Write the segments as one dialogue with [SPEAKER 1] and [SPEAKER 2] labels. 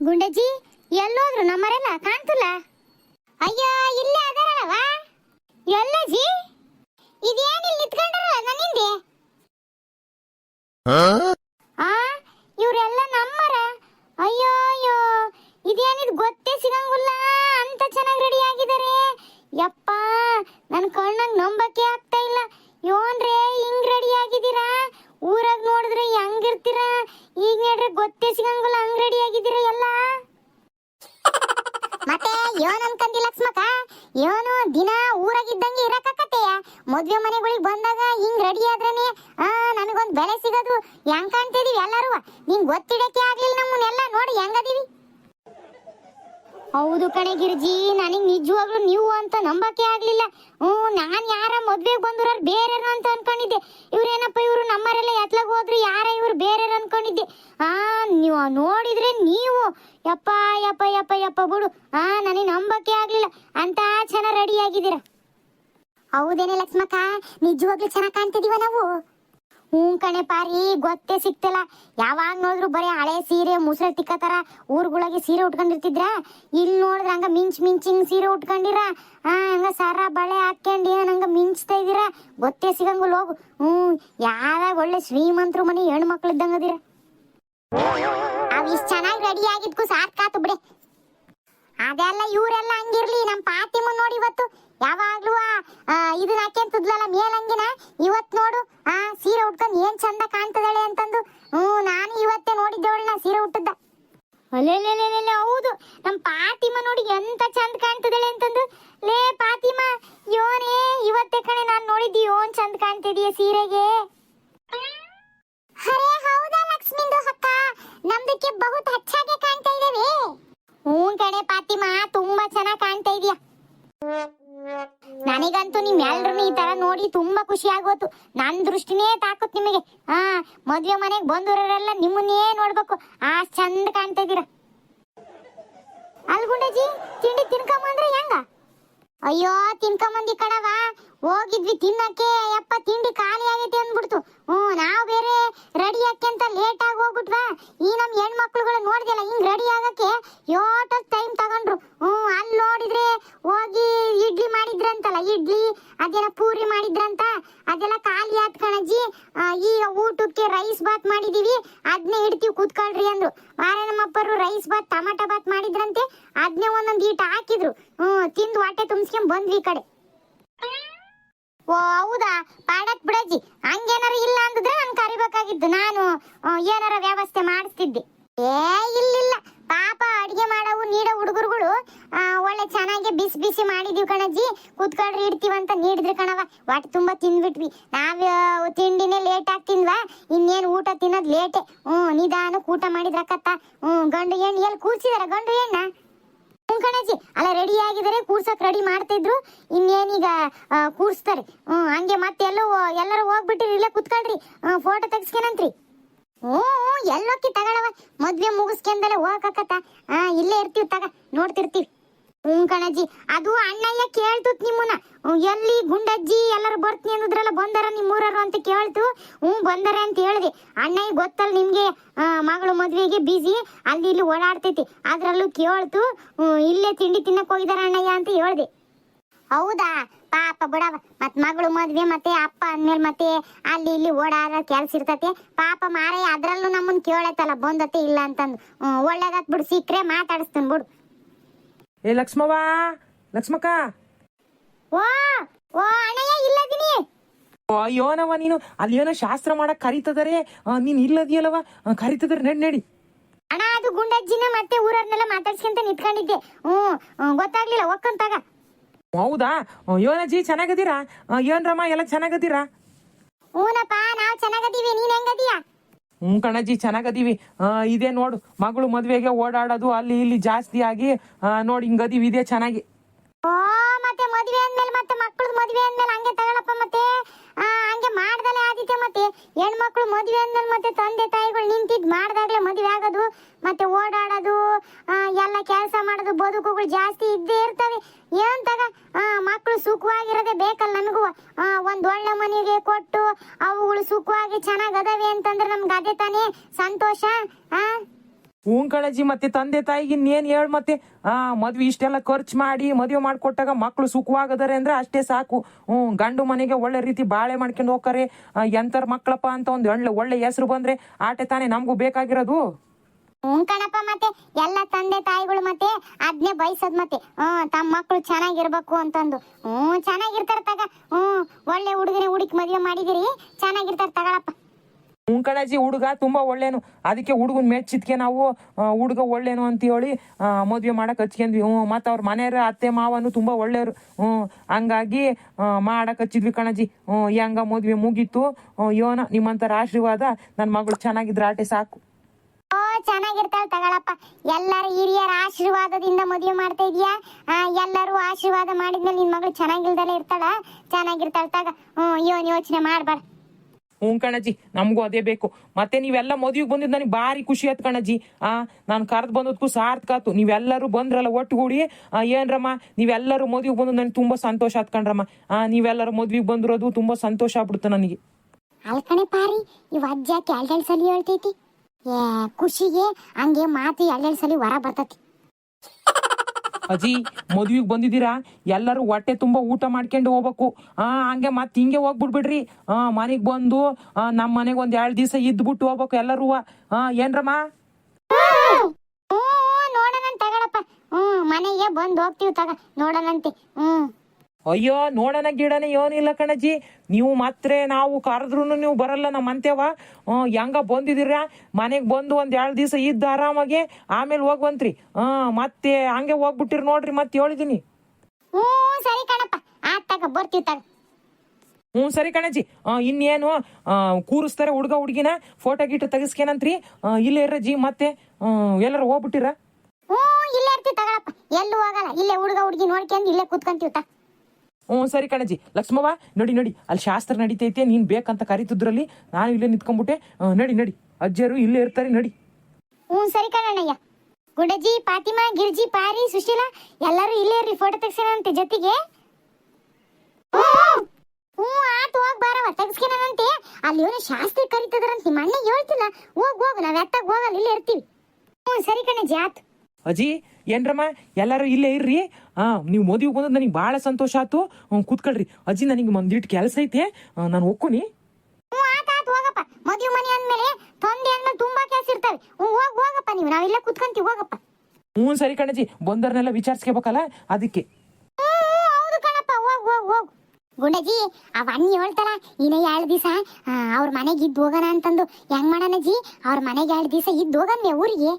[SPEAKER 1] ಗುಂಡಜ್ಜಿ ಎಲ್ಲೋದ್ರು ನಮ್ಮರೆಲ್ಲ ಕಾಣ್ತಿಲ್ಲ? ಅಯ್ಯೋ ಇಲ್ಲೇ ಅದಾರವ ಎಲ್ಲಜ್ಜಿ ಇದೇನಿಲ್ಲ ನಿಂತ್ಕೊಂಡ್ರಲ್ಲ ನನ್ನಿಂದೆ? ಆ ಇವರೆಲ್ಲ ನಮ್ಮರ? ಅಯ್ಯೋ ಅಯ್ಯೋ ಇದೇನಿದ್ ಗೊತ್ತೇ ಸಿಗಂಗಿಲ್ಲ ಅಂತ ಚೆನ್ನಾಗಿ ರೆಡಿ ಆಗಿದ್ದಾರೆ ಯಪ್ಪ ನನ್ನ ಕಣ್ಣಂಗ್ ನಂಬಕ್ಕೆ ಆಗ್ತಾ ಇಲ್ಲ. ಯೋನ್ರೆ ಹಿಂಗ್ ರೆಡಿ ಆಗಿದ್ದೀರಾ ಊರಾಗ ನೋಡಿದ್ರೆ ಹೆಂಗಿರ್ತೀರಾ ಈಗ ನೋಡ್ರೆ ಗೊತ್ತೇ ಸಿಗಂಗಿಲ್ಲ, ಅಂಗಡಿ ಆಗಿದ್ದೀರಾ ಎಲ್ಲ? ಮತ್ತೆ ಯೋನ್ ಅನ್ಕಂದಿ ಲಕ್ಷ್ಮಕ ಯೋನು ದಿನ ಊರಾಗಿದ್ದಂಗೆ ಇರಕತ್ತೇಯ ಮದ್ವೆ ಮನೆಗಳಿಗೆ ಬಂದಾಗ ಹಿಂಗ್ ರೆಡಿ ಆದ್ರೇನೆ, ಆ, ನನಗೊಂದ್ ಬೆಲೆ ಸಿಗೋದು ಹೆಂಗ್ ಕಾಣ್ತಿದೀವಿ ಎಲ್ಲರೂ? ನಿಂಗ್ ಗೊತ್ತಿಡಕ್ಕೆ ಆಗ್ಲಿಲ್ಲ ನಮ್ಮನ್ನೆಲ್ಲ, ನೋಡಿ ಹೆಂಗದೀವಿ. ಹೌದು ಕಣೆ ಗಿರ್ಜಿ, ನನಗ್ ನಿಜವಾಗ್ಲೂ ನೀವು ಅಂತ ನಂಬಕ್ಕೆ ಆಗ್ಲಿಲ್ಲ. ಹ್ಞೂ, ನಾನ್ ಯಾರ ಮದ್ವೆಗೆ ಬಂದ್ರ ಬೇರೆ ಅಂತ ಅನ್ಕೊಂಡಿದ್ದೆ. ಇವ್ರೇನಪ್ಪ ಇವ್ರು ನಮ್ಮರೆಲ್ಲ ಎತ್ಲಾಗ ಹೋದ್ರು, ಯಾರ ಇವ್ರು ಬೇರೆ ಅನ್ಕೊಂಡಿದ್ದೆ. ಆ, ನೀವು ನೋಡಿದ್ರೆ ನೀವು. ಯಪ್ಪ ಯಪ್ಪ ಯಪ್ಪ ಯಪ್ಪ, ಬಿಡು. ಆ, ನನಗೆ ನಂಬಕ್ಕೆ ಆಗ್ಲಿಲ್ಲ. ಅಂತ ಚೆನ್ನಾಗಿ ರೆಡಿ ಆಗಿದ್ದೀರ? ಹೌದೇನೆ ಲಕ್ಷ್ಮಕ್ಕ, ನಿಜವಾಗ್ಲೂ ಚೆನ್ನಾಗಿ ಕಾಣ್ತಿದೀವ ನಾವು. ಹ್ಞೂ ಕಣೆ ಪಾರಿ, ಗೊತ್ತೇ ಸಿಕ್ತಿಲ್ಲ ಯಾವಾಗ ನೋಡಿದ್ರು ಬರೀ ಹಳೆ ಸೀರೆ ಮುಸ್ರೆ ತಿಕ್ಕತರ ಊರುಗಳಿಗೆ ಸೀರೆ ಉಟ್ಕೊಂಡಿರ್ತಿದ್ರ? ಇಲ್ಲಿ ನೋಡಿದ್ರೆ ಹಂಗ ಮಿಂಚ್ ಮಿಂಚಿಂಗ್ ಸೀರೆ ಉಟ್ಕೊಂಡಿರ? ಆ, ಹಂಗ ಸರ ಬಳೆ ಹಾಕ್ಯಂಡು ಹಂಗ ಮಿಂಚ್ತಾ ಇದೀರ ಗೊತ್ತೇ ಸಿಗಂಗಿಲ್ಲ, ಹೋಗು. ಹ್ಞೂ ಯಾವಾಗ ಒಳ್ಳೆ ಶ್ರೀಮಂತರು ಮನೆ ಹೆಣ್ಮಕ್ಳು ಇದ್ದಂಗದಿರ ಅವ್ ಅವಿಷ್ಟು ಚೆನ್ನಾಗಿ ರೆಡಿ ಆಗಿದ್ಕು ಸಾಕಾತು ಬಿಡಿ. ಅದೆಲ್ಲ ಇವರೆಲ್ಲ ಹಂಗಿರ್ಲಿ ನಮ್ಮ ಪಾತಿ ಏನ್ ಚಂದ ಕಾಣ್ತದಳೆ ಅಂತಂದು? ಹ್ಮ್ ನಾನು ಇವತ್ತೇ ನೋಡಿದ್ದವಳನ್ನ ಸೀರೆ ಉಟ್ಟದ್ದ. ಅಲ್ಲೇ ಹೌದು. ನಮ್ ಪಾತಿಮ ನೋಡಿ ಎಂತ ಚಂದ ಕಾಣ್ತದಳೆ ಅಂತಂದು? ಲೇ ಪಾತಿಮ ಯೋನೇ, ಇವತ್ತೇ ಕಣೆ ನಾನ್ ನೋಡಿದ್ದಿ ಯೋನ್ ಚಂದ ಕಾಣ್ತಿದೀಯ ಸೀರೆಗೆ. ಅರೆ, ಹೌದಾ ಲಕ್ಷ್ಮಿಂದು ಅಕ್ಕ? ನಮ್ದಕ್ಕೆ ಬಹುತ್ ಹೆಚ್ಚಾಗಿ ಕಾಣ್ತಾ ಇದ್ದೇವೆ. ಹ್ಞೂ ಕಣೆ ಪಾತಿಮಾ ತುಂಬಾ ಚೆನ್ನಾಗಿ ಕಾಣ್ತಾ ಇದೀಯ. ನನಗಂತೂ ನಿಮ್ ಎಲ್ರನ್ನ ಈ ತರ ನೋಡಿ ತುಂಬಾ ಖುಷಿ ಆಗೋತು ನನ್ ದೃಷ್ಟಿನೇ ತಾಕತ್ ನಿಮಗೆ ಹಾ ಮದ್ವೆ ಮನೆಗೆ ಬಂದವರೆಲ್ಲ ನಿಮ್ಮನ್ನೇ ನೋಡ್ಬೇಕು. ಆ ಚಂದ ಕಾಣ್ತಾ ಇದೀರ ಅಲ್ಗುಂಡಜಿ ತಿಂಡಿ ತಿನ್ಕೊಂಬಂದ್ರೆ ಹೆಂಗ? ಅಯ್ಯೋ ತಿನ್ಕೊಂಬಂದಿ ಕಣವ ಹೋಗಿದ್ವಿ ತಿನ್ನಕ್ಕೆ. ಯಪ್ಪ, ತಿಂಡಿ ಖಾಲಿ ಆಗೈತೆ ಅಂದ್ಬಿಡ್ತು. ಹ್ಞೂ ನಾವು ಬೇರೆ ರೆಡಿ ಅಂತ ಲೇಟ್ ಆಗಿ ಹೋಗ್ಬಿಟ್ವಾ. ಈ ನಮ್ಮ ಹೆಣ್ಮಕ್ಳುಗಳು ನೋಡಿದೆಲ್ಲ, ಹಿಂಗ್ ರೆಡಿ ಆಗಕ್ಕೆ. ಯೋಟ ಟೈಮ್ ತಗೊಂಡ್ರು ಹ್ಞೂ ಅಲ್ಲಿ ನೋಡಿದ್ರೆ ಹೋಗಿ ಇಡ್ಲಿ ಮಾಡಿದ್ರಂತಲ್ಲ ಇಡ್ಲಿ ಅದೇನ ಪೂರಿ ಮಾಡಿದ್ರಂತ ಅದೆಲ್ಲ ಖಾಲಿ ಆತ್ ಕಣಜ್ಜಿ ಆ, ಈಗ ಊಟಕ್ಕೆ ರೈಸ್ ಬಾತ್ ಮಾಡಿದೀವಿ ಅದನ್ನೇ ಇಡ್ತೀವಿ ಕೂತ್ಕೊಳ್ರಿ ಅಂದ್ರು ಮಾರೇ ನಮ್ಮಪ್ಪರು ರೈಸ್ ಬಾತ್ ಟಮಾಟ ಬಾತ್ ಮಾಡಿದ್ರಂತೆ ಅದನ್ನೇ ಒಂದೊಂದು ಈಟ ಹಾಕಿದ್ರು ಹ್ಮ್ ತಿಂದು ಹೊಟ್ಟೆ ಈ ಕಡೆ. ಓ, ಹೌದಾ? ಪಾಡಕ್ ಬಿಡಜ್ಜಿ. ಹಂಗೇನಾರ ಇಲ್ಲ ಅಂದಿದ್ರೆ ನನ್ ಕರಿಬೇಕಾಗಿದ್ದು. ನಾನು ಏನಾರ ವ್ಯವಸ್ಥೆ ಮಾಡಿಸ್ತಿದ್ದೆ. ಏ ಇಲ್ಲ ಪಾಪ ಅಡಿಗೆ ಮಾಡವು, ನೀಡೋ ಹುಡುಗರುಗಳು ಒಳ್ಳೆ ಚೆನ್ನಾಗಿ ಬಿಸಿ ಬಿಸಿ ಮಾಡಿದೀವಿ ಕಣಜ್ಜಿ. ಕೂತ್ಕೊಳ್ರಿ ಅಂತ ನೀಡಿದ್ರಿ ಕಣವ ವಾಟ್ ತುಂಬಾ ತಿಂದ್ಬಿಟ್ವಿ. ನಾವ್ ತಿಂಡಿನೇ ಲೇಟ್ ಆಗಿ ಇನ್ನೇನು ಊಟ ತಿನ್ನೋದ್ ಲೇಟೆ ಹ್ಮ್ ನಿಧಾನಕ್ಕೆ ಊಟ ಮಾಡಿದ್ರಕ್ಕತ್ತ ಹ್ಮ್, ಗಂಡು ಹೆಣ್ಣು ಎಲ್ಲಿ ಕೂರ್ಸಿದಾರ ಗಂಡು ಹೆಣ್ಣ? ಕಣಜ್ಜಿ ಅಲ್ಲ ರೆಡಿ ಆಗಿದರೆ, ಕೂರ್ಸಕ್ ರೆಡಿ ಮಾಡ್ತಿದ್ರು. ಇನ್ನೇನೀಗ ಕೂರ್ಸ್ತಾರೆ. ಹ್ಮ್, ಹಂಗೆ ಮತ್ತೆ ಎಲ್ಲೋ ಎಲ್ಲರೂ ಹೋಗ್ಬಿಟ್ಟಿರಿ, ಇಲ್ಲೇ ಕುತ್ಕೊಳ್ರಿ. ಫೋಟೋ ತೆಗ್ಸ್ಕೇನಂತ್ರಿ. ಹ್ಞೂ ಎಲ್ಲೋಕ್ಕಿ ತಗೊಳವ. ಮದ್ವೆ ಮುಗಿಸ್ಕೊಂಡಲೆ ಹೋಗಕತ್ತ. ಇಲ್ಲೇ ಇರ್ತೀವಿ, ತಗ. ನೋಡ್ತಿರ್ತೀವಿ. ಹ್ಞೂ ಕಣಜ್ಜಿ. ಅದು ಅಣ್ಣಯ್ಯ ಕೇಳ್ತುತ್ ನಿಮ್ಮನ್ನ. ಎಲ್ಲಿ ಗುಂಡಜ್ಜಿ ಎಲ್ಲರೂ ಬರ್ತೀನಿ ಅನ್ನೋದ್ರಲ್ಲ ಬಂದಾರ ನಿಮ್ಮೂರರು ಅಂತ ಕೇಳ್ತು. ಹ್ಞೂ ಬಂದಾರ ಅಂತ ಹೇಳಿದೆ. ಅಣ್ಣಯ್ಯ ಗೊತ್ತಲ್ಲ ನಿಮಗೆ ಮಗಳು ಮದುವೆಗೆ ಬಿಸಿ ಅಲ್ಲಿ ಇಲ್ಲಿ ಓಡಾಡ್ತೈತಿ. ಅದ್ರಲ್ಲೂ ಕೇಳ್ತು ಇಲ್ಲೇ ತಿಂಡಿ ತಿನ್ನಕ್ಕೆ ಹೋಗಿದಾರ ಅಣ್ಣಯ್ಯ ಅಂತ ಹೇಳ್ದೆ. ಹೌದಾ? ಪಾಪ ಬಿಡವ. ಮತ್ ಮಗಳು ಮದ್ವೆ ಮತ್ತೆ ಅಪ್ಪ ಅಂದ್ಮೇಲೆ ಮತ್ತೆ ಅಲ್ಲಿ ಇಲ್ಲಿ ಓಡಾಡ ಕೆಲ್ಸ ಇರ್ತತೆ. ಪಾಪ ಮಾರಯ್ಯ ಅದ್ರಲ್ಲೂ ನಮ್ಮನ್ ಕೇಳತ್ತಲ್ಲ ಬಂದತೆ ಇಲ್ಲ ಅಂತಂದು. ಹ್ಮ್, ಒಳ್ಳೇದಾತ್ ಬಿಡು ಸಿಕ್ರೆ ಮಾತಾಡಿಸ್ತಾನೆ ಬಿಡು.
[SPEAKER 2] ಏ ಲಕ್ಷ್ಮವ್ವ ಲಕ್ಷ್ಮಕ್ಕ.
[SPEAKER 1] ಓ ಓ ಅಣ್ಣಯ್ಯ ಇಲ್ಲದಿನಿ.
[SPEAKER 2] ಓ, ಅಯ್ಯೋನವ ನೀನು ಅಲ್ಲಿ ಏನೋ ಶಾಸ್ತ್ರ ಮಾಡಕ್ ಕರಿತದರೆ ಆ, ನೀನ್ ಇಲ್ಲದಿಯಲ್ಲವ ಕರಿತದ್ರೆ ನಡಿ ನಡಿ.
[SPEAKER 1] ಅಣ್ಣ ಅದು ಗುಂಡಜ್ಜಿನ ಮತ್ತೆ ಊರವ್ರನ್ನೆಲ್ಲ ಮಾತಾಡ್ಸ್ಕೊಂತ ನಿಂತ್ಕೊಂಡಿದ್ದೆ. ಹ್ಞೂ ಹ್ಮ್, ಗೊತ್ತಾಗ್ಲಿಲ್ಲ ಒಕ್ಕಂತಾಗ.
[SPEAKER 2] ಹೌದಾ? ಆ, ಯೋನಜ್ಜಿ ಚೆನ್ನಾಗದೀರಾ? ಆ, ಏನ್ರಮ್ಮ ಎಲ್ಲ ಚೆನ್ನಾಗದೀರಾ?
[SPEAKER 1] ಹ್ಞೂನಪ್ಪ ನಾವು ಚೆನ್ನಾಗದೀವಿ ನೀನ್
[SPEAKER 2] ಹ್ಞೂ ಕಣಜಿ, ಚೆನ್ನಾಗದೀವಿ. ಇದೇ ನೋಡು, ಮಗಳು ಮದುವೆಗೆ ಓಡಾಡೋದು ಅಲ್ಲಿ ಇಲ್ಲಿ ಜಾಸ್ತಿ ಆಗಿ ನೋಡಿ ಹಿಂಗದೀವಿ, ಇದೇ ಚೆನ್ನಾಗಿ.
[SPEAKER 1] ಓ, ಮತ್ತೆ ಮದುವೆ ಅಂದ್ಮೇಲೆ ಮತ್ತೆ ಮಕ್ಕಳು ಮದುವೆ ಅಂದ್ಮೇಲೆ ಹಂಗೆ ತಗೊಳಪ್ಪ ಮತ್ತೆ. ಆದಿತ್ಯ ಮತ್ತೆ ಹೆಣ್ಮಕ್ಳು ಮದ್ವೆ ಅಂದ್ಮೇಲೆ ಮತ್ತೆ ತಂದೆ ತಾಯಿಗಳು ನಿಂತಿದ್ ಮಾಡ್ದಾಗ್ಲೇ ಮದ್ವೆ ಆಗೋದು ಮತ್ತೆ ಓಡಾಡೋದು ಎಲ್ಲ ಕೆಲಸ ಮಾಡೋದು ಬದುಕುಗಳು ಜಾಸ್ತಿ ಇದ್ದೇ ಇರ್ತವೆ. ಏನ್ ತಗ ಆ, ಮಕ್ಳು ಸುಖವಾಗಿರೋದೇ ಬೇಕಲ್ಲ ನನಗೂ ಒಂದು ಒಂದ್ ಒಳ್ಳೆ ಮನೆಗೆ ಕೊಟ್ಟು ಅವುಗಳು ಸುಖವಾಗಿ ಚೆನ್ನಾಗಿ ಅದಾವೆ ಅಂತಂದ್ರೆ ನಮ್ಗೆ ಅದೇ ತಾನೇ ಸಂತೋಷ ಆ?
[SPEAKER 2] ಹ್ಞೂ ಕಳಜಿ ಮತ್ತೆ ತಂದೆ ತಾಯಿಗೆ ಇನ್ನೇನ್ ಹೇಳ್ ಮತ್ತೆ? ಆ, ಮದ್ವೆ ಇಷ್ಟೆಲ್ಲ ಖರ್ಚು ಮಾಡಿ ಮದುವೆ ಮಾಡ್ಕೊಟ್ಟಾಗ ಮಕ್ಕಳು ಸುಖವಾಗದಾರೆ ಅಂದ್ರೆ ಅಷ್ಟೇ ಸಾಕು. ಹ್ಞೂ ಗಂಡು ಮನೆಗೆ ಒಳ್ಳೆ ರೀತಿ ಬಾಳೆ ಮಾಡ್ಕೊಂಡು ಹೋಗ್ತಾರೆ. ಎಂತರ ಮಕ್ಕಳಪ್ಪ ಅಂತ ಒಂದು ಒಳ್ಳೆ ಒಳ್ಳೆ ಹೆಸರು ಬಂದ್ರೆ ಆಟೆ ತಾನೇ ನಮಗೂ ಬೇಕಾಗಿರೋದು.
[SPEAKER 1] ಹ್ಞೂ ಕಣಪ್ಪ ಮತ್ತೆ, ಎಲ್ಲ ತಂದೆ ತಾಯಿಗಳು ಮತ್ತೆ ಅದ್ನೇ ಬಯಸೋದ್ ಮತ್ತೆ. ಹ್ಮ್ ತಮ್ಮ ಮಕ್ಕಳು ಚೆನ್ನಾಗಿರ್ಬೇಕು ಅಂತಂದು. ಹ್ಞೂ ಚೆನ್ನಾಗಿರ್ತಾರ ತಗ. ಹ್ಞೂ ಒಳ್ಳೆ ಹುಡುಗನೇ ಹುಡುಕಿ ಮದುವೆ ಮಾಡಿದಿರಿ, ಚೆನ್ನಾಗಿರ್ತಾರ ತಗೊಳಪ್ಪ.
[SPEAKER 2] ಕಣಜಿ ಹುಡುಗ ತುಂಬಾ ಒಳ್ಳೇನು. ಅದಕ್ಕೆ ಹುಡುಗನ ಮೆಚ್ಚಿದ್ಕೆ ನಾವು ಹುಡುಗ ಒಳ್ಳೇನು ಅಂತ ಹೇಳಿ ಮದ್ವೆ ಮಾಡಕ್ ಹಚ್ಕೊಂಡ್ವಿ ಹ್ಞೂ ಮತ್ತು ಅವ್ರ ಮನೆಯವ್ರ ಅತ್ತೆ ಮಾವನು ತುಂಬಾ ಒಳ್ಳೆಯವರು. ಹ್ಞೂ ಹಂಗಾಗಿ ಮಾಡಕ್ ಹಚ್ಚಿದ್ವಿ ಕಣಜಿ. ಹ್ಞೂ ಹೆಂಗ ಮದ್ವೆ ಮುಗೀತು. ಯೋನ ನಿಮ್ಮಂತರ ಆಶೀರ್ವಾದ ನನ್ನ ಮಗಳು ಚೆನ್ನಾಗಿದ್ರ ಆಟೆ ಸಾಕು.
[SPEAKER 1] ಚೆನ್ನಾಗಿರ್ತಾಳ ತಗೊಳಪ್ಪ. ಎಲ್ಲರ ಹಿರಿಯರ ಆಶೀರ್ವಾದದಿಂದ ಮದುವೆ ಮಾಡ್ತಾ ಇದೀಯಾ? ಎಲ್ಲರೂ ಆಶೀರ್ವಾದ ಮಾಡಿದ್ಮೇಲೆ ನಿನ್ ಮಗಳು ಚೆನ್ನಾಗಿಲ್ದಲೇ ಇರ್ತಾಳ? ಚೆನ್ನಾಗಿರ್ತಾಳ ತಗ. ಹ್ಞೂ ಯೋನ್ ಯೋಚನೆ ಮಾಡ್ಬೇಡ
[SPEAKER 2] ಹ್ಞೂ ಕಣಜಿ ನಮಗೂ ಅದೇ ಬೇಕು. ಮತ್ತೆ ನೀವೆಲ್ಲ ಮದುವೆಗೆ ಬಂದಿದ್ದು ನನಗೆ ಭಾರಿ ಖುಷಿ ಆಯ್ತು ಕಣಜಿ. ಆ ನಾನು ಕರೆದು ಬಂದದಕ್ಕೂ ಸಾರ್ಥಕ ಆತು ನೀವೆಲ್ಲರೂ ಬಂದ್ರಲ್ಲ ಒಟ್ಟುಗೂಡಿ? ಏನ್ರಮ್ಮ ನೀವೆಲ್ಲರೂ ಮದುವೆಗೆ ಬಂದು ನನಗೆ ತುಂಬ ಸಂತೋಷ ಆತ್ ಕಣ್ರಮ್ಮ. ಆ, ನೀವೆಲ್ಲರೂ ಮದುವೆಗೆ ಬಂದಿರೋದು ತುಂಬ ಸಂತೋಷ ಆಗ್ಬಿಡ್ತು ನನಗೆ.
[SPEAKER 1] ಅಲ್ಕಣೆ ಪಾರಿ ಅಜ್ಜ ಸಲಿ ಹೇಳ್ತೈತಿ. ಖುಷಿಗೆ ಹಂಗೆ ಮಾತು ಎರಡೆರಡು ಸಲ ಹೊರ ಬರ್ತೈತಿ.
[SPEAKER 2] ಅಜ್ಜಿ, ಮದುವೆಗೆ ಬಂದಿದ್ದೀರಾ? ಎಲ್ಲರೂ ಹೊಟ್ಟೆ ತುಂಬ ಊಟ ಮಾಡ್ಕೊಂಡು ಹೋಗ್ಬೇಕು. ಹಾ ಹಂಗೆ ಮತ್ತೆ ಹಿಂಗೆ ಹೋಗ್ಬಿಡ್ಬಿಡ್ರಿ. ಹಾ ಮನೆಗೆ ಬಂದು ನಮ್ಮ ಮನೆಗೆ ಒಂದು ಎರಡು ದಿವಸ ಇದ್ಬಿಟ್ಟು ಹೋಗ್ಬೇಕು ಎಲ್ಲರೂ. ಆ, ಏನ್ರಮ್ಮ?
[SPEAKER 1] ತಗೊಳಪ್ಪ. ಹ್ಞೂ ಮನೆಗೆ ಬಂದು ಹೋಗ್ತೀವಿ ತಗ, ನೋಡೋಣಂತೆ. ಹ್ಞೂ
[SPEAKER 2] ಅಯ್ಯೋ ನೋಡನ ಗಿಡನ ಏನಿಲ್ಲ ಕಣಜ್ಜಿ ನೀವು ಮಾತ್ರ ನಾವು ಕರೆದ್ರು ನೀವು ಬರಲ್ಲ ನಮ್ಮ ಅಂತೇವ ಹೆಂಗ ಬಂದಿದ್ದೀರ? ಮನೆಗೆ ಬಂದು ಒಂದು ಎರಡು ದಿವಸ ಇದ್ದು ಆರಾಮಾಗಿ ಆಮೇಲೆ ಹೋಗ್ವಂತ್ರಿ ಹಾಂ ಮತ್ತೆ ಹಂಗೆ ಹೋಗ್ಬಿಟ್ಟಿರಿ ನೋಡ್ರಿ ಮತ್ತೆ ಹೇಳಿದೀನಿ.
[SPEAKER 1] ಹ್ಞೂ ಸರಿ ಕಣಪ್ಪ. ಬರ್ತೀವಿ ತಗ.
[SPEAKER 2] ಹ್ಞೂ ಸರಿ ಕಣಜ್ಜಿ ಇನ್ನೇನು ಕೂರಿಸ್ತಾರೆ ಹುಡುಗ ಹುಡುಗಿನ ಫೋಟೋ ಗೀಟೋ ತೆಗಿಸ್ಕೇನಂತ್ರಿ. ಇಲ್ಲೇ ಜಿ ಮತ್ತೆ ಎಲ್ಲರೂ ಹೋಗ್ಬಿಟ್ಟಿರ?
[SPEAKER 1] ಹ್ಞೂ ಇಲ್ಲೇ ಇರ್ತೀವಿ ತಗೊಳಪ್ಪ. ಎಲ್ಲೂ ಹೋಗಲ್ಲ. ಇಲ್ಲೇ ಹುಡುಗ ಹುಡುಗಿ ನೋಡ್ಕೊಂಡು ಇಲ್ಲೇ ಕೂತ್ಕೊಂತೀವಿ ತ.
[SPEAKER 2] ಹ್ಞೂ, ಸರಿ ಕಣಜಿ. ಲಕ್ಷ್ಮವ್ವ, ನೋಡಿ ನೋಡಿ. ಅಲ್ಲಿ ಶಾಸ್ತ್ರ ನಡೀತೈತೆ, ನೀನು ಬೇಕಂತ ಕರೀತಿದ್ರಲ್ಲಿ ನಾನು ಇಲ್ಲೇ ನಿಂತ್ಕೊಂಡ್ಬಿಟ್ಟೆ. ನಡಿ ನಡಿ. ಅಜ್ಜರು ಇಲ್ಲೇ ಇರ್ತಾರೆ, ನಡಿ.
[SPEAKER 1] ಹ್ಞೂ, ಸರಿ ಕಣಣ್ಣಯ್ಯ. ಗುಡಜಿ, ಪಾತಿಮಾ, ಗಿರ್ಜಿ, ಪಾರಿ, ಸುಶೀಲಾ, ಎಲ್ಲರೂ ಇಲ್ಲೇ ಇರ್ರಿ ಫೋಟೋ ತೆಗ್ಸೋಣಂತೆ ಜೊತೆಗೆ. ಹ್ಞೂ ಆತು, ಹೋಗ್ ಬಾರವ ತೆಗ್ಸ್ಕೊಳಂತೆ ಅಲ್ಲಿ ಇವನು ಶಾಸ್ತ್ರಿ ಕರಿತದ್ರಂತ, ನಿಮ್ಮ ಅಣ್ಣ ಹೇಳ್ತಿಲ್ಲ. ಹೋಗ್, ಹೋಗು, ನಾವು ಎತ್ತಾಗ ಹೋಗಲ್ಲ, ಇಲ್ಲೇ ಇರ್ತೀವಿ. ಹ್ಞೂ, ಸರಿ ಕಣಜಿ, ಆತು.
[SPEAKER 2] ಅಜ್ಜಿ ಏನ್ರಮ್ಮ? ಎಲ್ಲರೂ ಇಲ್ಲೇ ಇರ್ರಿ. ಹಾ ನೀವು ಮೋದಿಗೆ ಬಂದದ್ದು ನನಗೆ ಭಾಳ ಸಂತೋಷ ಆಯ್ತು. ಕೂತ್ಕೊಳ್ರಿ. ಅಜ್ಜಿ ನನಗೆ ಮಂದಿಟ್ ಕೆಲಸ ಐತೆ. ನಾನು ಹೋಗ್ಕೊನಿ
[SPEAKER 1] ಹ್ಞೂ ಆತ್ ಆತ್ ಹೋಗಪ್ಪ. ಮದುವೆ ಮನೆ ಅಂದ್ಮೇಲೆ ತೊಂದೆ ಅಂದ್ಮೇಲೆ ತುಂಬಾ ಕೆಲಸ ಇರ್ತವೆ. ಹ್ಞೂ ಹೋಗ್ ಹೋಗಪ್ಪ ನೀವು. ನಾವಿಲ್ಲೇ ಕುತ್ಕೊಂತೀವಿ ಹೋಗಪ್ಪ.
[SPEAKER 2] ಹ್ಞೂ ಸರಿ ಕಣಜಿ. ಬಂದವ್ರನ್ನೆಲ್ಲ ವಿಚಾರಿಸ್ಕೋಬೇಕಲ್ಲ? ಅದಕ್ಕೆ.
[SPEAKER 1] ಹ್ಞೂ ಹ್ಞೂ, ಹೌದು ಕಣಪ್ಪ. ಹೋಗ್ ಹೋಗ್ ಹೋಗ್. ಗುಂಡಜ್ಜಿ ಅವ ಅಣ್ಣಿ ಹೇಳ್ತಾಳ ಇನ್ನ ಎರಡು ದಿವಸ ಅವ್ರ ಮನೆಗೆ ಇದ್ದು ಹೋಗೋಣ ಅಂತಂದು. ಹೆಂಗ್ ಮಾಡೋಣಜ್ಜಿ? ಅವ್ರ ಮನೆಗೆ ಎರಡು ದಿವಸ ಇದ್ದು ಹೋಗಮ್ಮೆ ಊರಿಗೆ?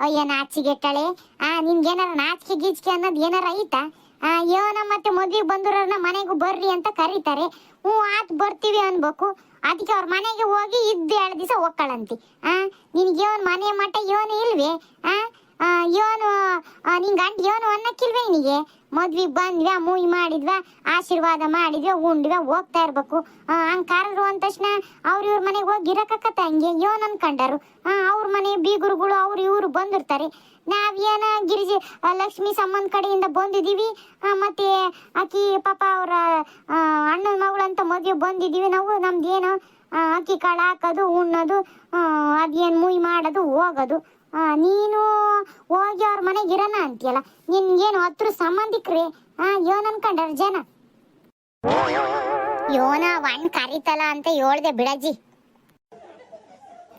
[SPEAKER 1] ಅಯ್ಯ ನಾಚಿಗೆಟ್ಟಳೆ ಆ ನಿಮ್ಗೇನಾರ ನಾಚಿಕೆ ಗೀಚಿಕೆ ಅನ್ನೋದು ಏನಾರ ಐತಾ? ಆ ಯೋನ ಮತ್ತೆ ಮದ್ವೆಗೆ ಬಂದಿರೋರ್ನ ಮನೆಗೂ ಬರ್ರಿ ಅಂತ ಕರೀತಾರೆ. ಹ್ಞೂ, ಆತ್ ಬರ್ತೀವಿ ಅನ್ಬೇಕು. ಅದಕ್ಕೆ ಅವ್ರ ಮನೆಗೆ ಹೋಗಿ ಇದ್ದು ಎರಡು ದಿವಸ ಹೋಗ್ಕಳಂತಿ ಆ, ನಿನ್ಗೆ ಯೋನ್ ಮನೆ ಮಟ್ಟ ಯೋನು ಇಲ್ವೇ? ಆ ನಿಂಗೆ ನಿನ್ ಗಂಡ ಯೋನು ಅನ್ನಕ್ಕಿಲ್ವೇ ನಿನಗೆ? ಮದ್ವಿ ಬಂದ್ವಿ, ಮೂವಿ ಮಾಡಿದ್ವಾ, ಆಶೀರ್ವಾದ ಮಾಡಿದ್ವಾ, ಉಂಡ್ವ, ಹೋಗ್ತಾ ಇರ್ಬೇಕು. ಹಂಗೆ ಕರೆದ್ರು ಅಂದ ತಕ್ಷಣ ಅವ್ರ ಇವ್ರ ಮನೆಗೆ ಹೋಗಿ ಇರಕತ್ತ ಹಂಗೆ? ಇವನ್ ಅನ್ಕಂಡರು. ಅವ್ರ ಮನೆ ಬೀಗರುಗಳು, ಅವ್ರು ಇವ್ರು ಬಂದಿರ್ತಾರೆ. ನಾವೇನ ಗಿರಿಜಿ ಲಕ್ಷ್ಮಿ ಸಂಬಂಧ ಕಡೆಯಿಂದ ಬಂದಿದ್ದೀವಿ. ಮತ್ತೆ ಆಕಿ ಪಾಪ ಅವರ ಅಣ್ಣನ ಮಗಳಂತ ಮದುವೆ ಬಂದಿದೀವಿ ನಾವು. ನಮ್ದೇನು ಅಕ್ಕಿ ಕಾಳು ಹಾಕೋದು, ಉಣ್ಣೋದು ಅದೇನು ಮುಯ್ ಮಾಡೋದು, ಹೋಗೋದು. ನೀನು ಹೋಗಿ ಅವ್ರ ಮನೆಗೆ ಇರೋಣ ಅಂತೀಯಲ್ಲ? ನಿನ್ಗೇನು ಹತ್ರ ಸಂಬಂಧಿಕ್ರಿ? ಹಾ ಯೋನ್ ಅನ್ಕೊಂಡಾರ ಜನ? ಯೋನ ಒಂದ್ ಕರೀತಲ್ಲ ಅಂತ ಹೇಳ್ದೆ ಬಿಡಜ್ಜಿ.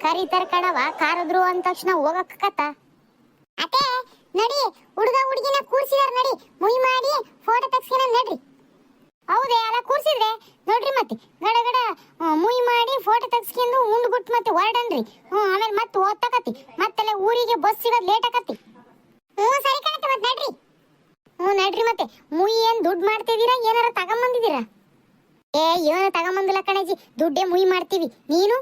[SPEAKER 1] ಕರೀತಾರ ಕಣವ ಕಾರದ್ರು ಅಂದ ತಕ್ಷಣ ಹೋಗಕ್ಕತ್ತ ಅತ್ತೆ, ನಡಿ, ಹುಡುಗ ಹುಡುಗಿನ ಕೂರ್ಸಿದಾರ ನಡಿ. ಮುಯ್ ಮಾಡಿ ಫೋಟೋ ತೆಗ್ಸ್ಕೊಳ ನಡ್ರಿ. ಹೌದೇ ಅಲ್ಲ ಕೂರ್ಸಿದ್ರೆ? ನೋಡ್ರಿ ಮತ್ತೆ ಗಡ ಗಡ ಆ, ಮುಯ್ ಮಾಡಿ ಫೋಟೋ ತೆಗ್ಸ್ಕೊಂಡು ಗುಟ್ ಮತ್ತೆ ಹೊರಡನ್ರಿ. ಹ್ಞೂ ಆಮೇಲೆ ಮತ್ತೆ ಓದ್ತಕತಿ ಮತ್ತೆಲ್ಲ ಊರಿಗೆ ಬಸ್ ಸಿಗೋದು ಲೇಟ್ ಆಕತ್ತಿ ಹ್ಞೂ ಸರಿ ಕಣತ್ತೆ ಮತ್ತೆ ನಡ್ರಿ. ಹ್ಞೂ ನಡ್ರಿ ಮತ್ತೆ. ಮುಯ್ ಏನು ದುಡ್ಡು ಮಾಡ್ತಿದ್ದೀರಾ ಏನಾರ ತಗೊಂಬಂದಿದ್ದೀರಾ? ಏ ಏನು ತಗೊಂಬಂದಿಲ್ಲ ಕಣಜಿ. ದುಡ್ಡೇ ಮುಯ್ ಮಾಡ್ತೀವಿ. ನೀನು?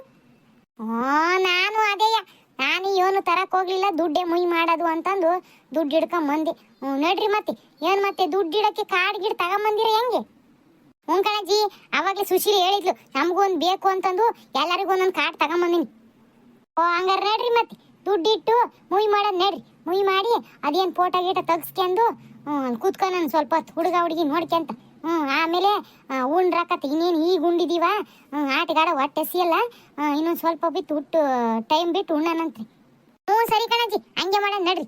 [SPEAKER 1] ಹ್ಞೂ ನಾನು ಅದೇಯ. ನಾನು ಏನು ತರಕ್ ಹೋಗ್ಲಿಲ್ಲ. ದುಡ್ಡೇ ಮುಯ್ ಮಾಡೋದು ಅಂತಂದು ದುಡ್ಡು ಹಿಡ್ಕೊಂಬಂದೆ. ಹ್ಞೂ ನಡ್ರಿ ಮತ್ತೆ. ಏನು ಮತ್ತೆ ದುಡ್ಡು ಇಡೋಕ್ಕೆ ಕಾಡು ಗಿಡ ತಗೊಂಬಂದಿರ ಹೆಂಗೆ? ಹ್ಞೂ ಕಣಜ್ಜಿ, ಅವಾಗಲೇ ಸುಶೀಲ್ ಹೇಳಿದ್ಲು, ನಮಗೂ ಒಂದು ಬೇಕು ಅಂತಂದು ಎಲ್ಲರಿಗೂ ಒಂದೊಂದು ಕಾರ್ಡ್ ತಗೊಂಬಂದಿನಿ. ಓ, ಹಂಗಾರೆ ನಡ್ರಿ ಮತ್ತೆ, ದುಡ್ಡಿಟ್ಟು ಮುಯ್ ಮಾಡೋದು ನಡ್ರಿ. ಮುಯ್ ಮಾಡಿ ಅದೇನು ಫೋಟೋ ಗೀಟ ತೆಗ್ಸ್ಕೊಂಡು ಹ್ಞೂ ಕೂತ್ಕೊಂಡು ನಾನು ಸ್ವಲ್ಪ ಹೊತ್ತು ಹುಡುಗ ಹುಡುಗಿ ನೋಡ್ಕೊಂತ. ಹ್ಞೂ ಆಮೇಲೆ ಉಂಡ್ರಾಕತ್ತೆ ಇನ್ನೇನು ಈಗ ಉಂಡಿದೀವ ಹ್ಞೂ ಆಟಗಾಡ ಹೊಟ್ಟೆ ಸಿಯಲ್ಲ ಇನ್ನೊಂದು ಸ್ವಲ್ಪ ಬಿಟ್ಟು ಹುಟ್ಟು ಟೈಮ್ ಬಿಟ್ಟು ಉಣ್ಣನಂತ್ರಿ. ಹ್ಞೂ ಸರಿ ಕಣಜ್ಜಿ, ಹಂಗೆ ಮಾಡೋಣ ನಡ್ರಿ.